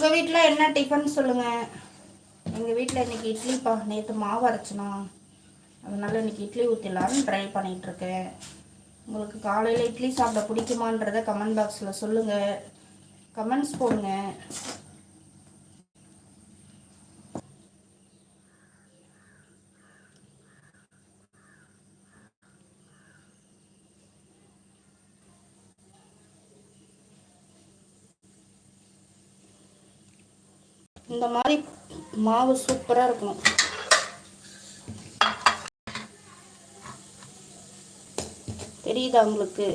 உங்கள் வீட்டில் என்ன டிஃபன் சொல்லுங்கள் எங்கள் வீட்டில் இன்றைக்கி இட்லிப்பா. நேற்று மாவு அரைச்சினா. அதனால் இன்றைக்கி இட்லி ஊற்றிடலான்னு ட்ரை பண்ணிகிட்ருக்கேன் உங்களுக்கு காலையில் இட்லி சாப்பிட பிடிக்குமான்றதை கமெண்ட் பாக்ஸில் சொல்லுங்கள் கமெண்ட்ஸ் போடுங்க. இந்த மாதிரி மாவு சூப்பராக இருக்கணும். தெரியுதா உங்களுக்கு?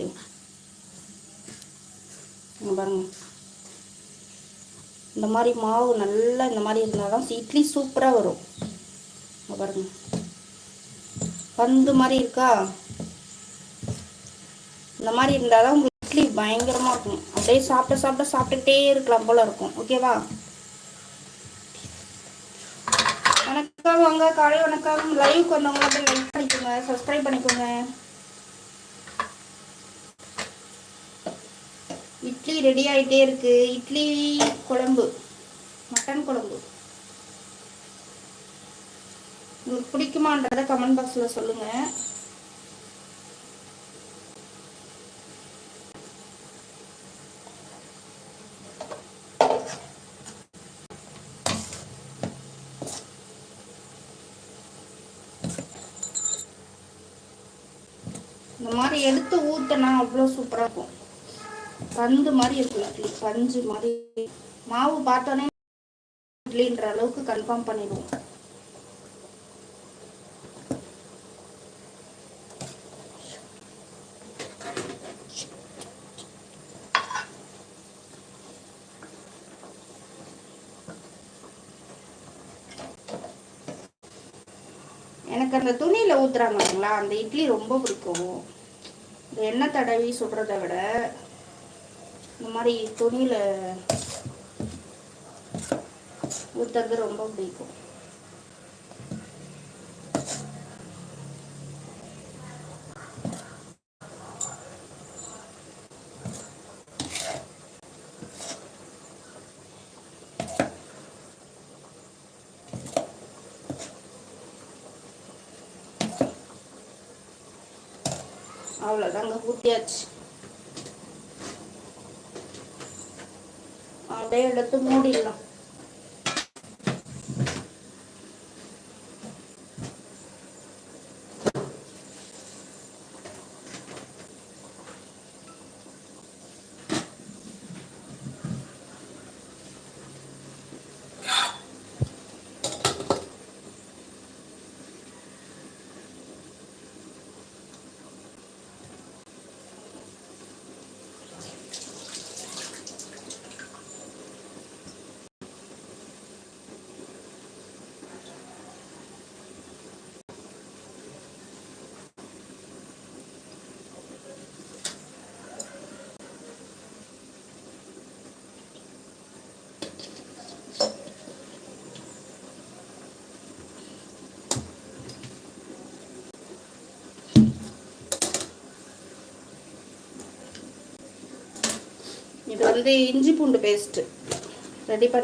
பாருங்க. இந்த மாதிரி மாவு நல்லா இந்த மாதிரி இருந்தால் தான் இட்லி சூப்பராக வரும். பாருங்க. பந்து மாதிரி இருக்கா? இந்த மாதிரி இருந்தால் தான் உங்களுக்கு இட்லி பயங்கரமாக இருக்கும். அப்படியே சாப்பிட்ட சாப்பிட்ட சாப்பிட்டுட்டே இருக்கலாம் போல் இருக்கும். ஓகேவா? வணக்கம் வாங்க காலை வணக்கம். லைவ் வந்தவங்க போய் லைக் பண்ணிக்கோங்க சப்ஸ்கிரைப் பண்ணிக்கோங்க. இட்லி ரெடி ஆகிட்டே இருக்கு. இட்லி குழம்பு மட்டன் குழம்பு. உங்களுக்கு பிடிக்குமான்றத கமெண்ட் பாக்ஸில் சொல்லுங்கள் இந்த மாதிரி எடுத்து ஊற்றினா அவ்வளோ சூப்பராக இருக்கும். பந்து மாதிரி இருக்கும் இட்லி பஞ்சு மாதிரி. மாவு பார்த்தோன்னே இட்லின்ற அளவுக்கு கன்ஃபார்ம் பண்ணிடுவோம். எனக்கு அந்த துணியில் ஊற்றுறாங்க அந்த இட்லி ரொம்ப பிடிக்கும். எண்ணெய் தடவி சுடுறத விட இந்த மாதிரி துணியில் ஊற்றுறது ரொம்ப பிடிக்கும். அவ்வளோதாங்க ஊற்றியாச்சு அப்படியே எடுத்து மூடிடலாம். இது வந்து இஞ்சி பூண்டு பேஸ்ட்டு ரெடி பண்ணி